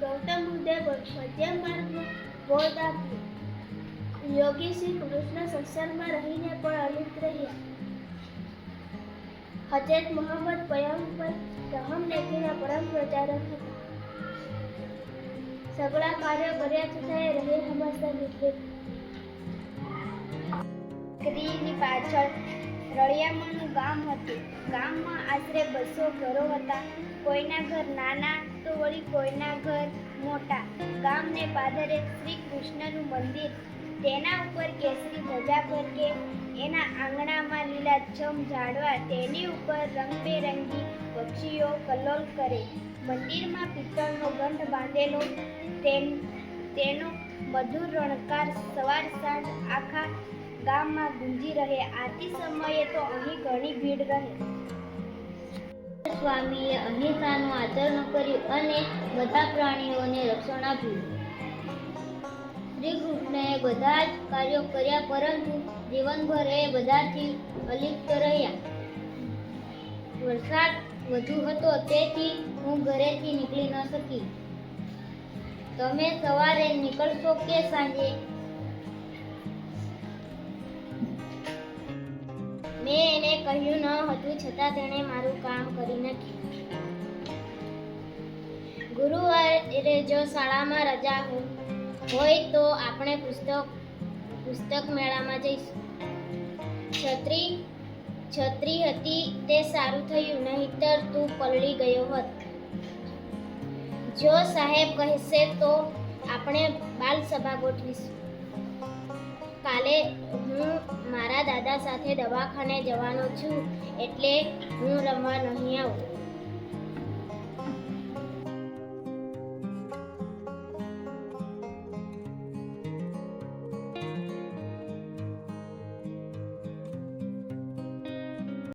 ગૌતમ બુદ્ધે મધ્યમ માર્ગનું બોધ આપ્યું. યોગી શ્રી કૃષ્ણ સંસારમાં રહીને પણ અલિપ્ત રહ્યા. હજરત મોહમ્મદ પયંબર રહમ નેકીના પરમ પ્રચારક હતા. સગળા કાર્યો કર્યા છતાં એ રહે હંમેશા નિર્ભીક સ્ત્રીની પાછળ રળિયામણનું ગામ હતું. ગામમાં આશરે બસો ઘરો હતા. કોઈના ઘર નાના તો વળી કોઈના ઘર મોટા. ગામને પાદરે શ્રી કૃષ્ણનું મંદિર. તેના ઉપર કેસરી ધજા ફરકે. એના આંગણામાં લીલાછમ ઝાડવા. તેની ઉપર રંગબેરંગી પક્ષીઓ કલ્લોલ કરે. મંદિરમાં પિત્તળનો ગંધ બાંધેલો. તેમ, તેનો મધુર રણકાર સવાર ગામમાં ગુંજી રહે. આરતી સમયે તો અહીં ઘણી ભીડ રહે. સ્વામીએ અહિંસાનું આચરણ કર્યું અને બધા પ્રાણીઓને રક્ષણ આપ્યું. શ્રી કૃષ્ણએ બધા જ કાર્યો કર્યા પરંતુ જીવનભર એ બધાથી અલિપ્ત રહ્યા. વરસાદ વધુ હતો તેથી હું ઘરેથી નીકળી ન શકી. તમે સવારે નીકળશો કે સાંજે? મેં એને કહ્યું ન હતું, છતાં તેણે મારું કામ કરી નાખ્યું. ગુરુવારે જો શાળામાં રજા હોય તો આપણે પુસ્તક પુસ્તક મેળામાં જઈશું. છત્રી છત્રી હતી તે સારું થયું, નહીતર તું પલળી ગયો હોત. જો સાહેબ કહેશે તો આપણે બાલ સભા ગોઠવીશું. કાલે હું મારા દાદા સાથે દવાખાને જવાનો છું એટલે હું રમવા નહીં આવું.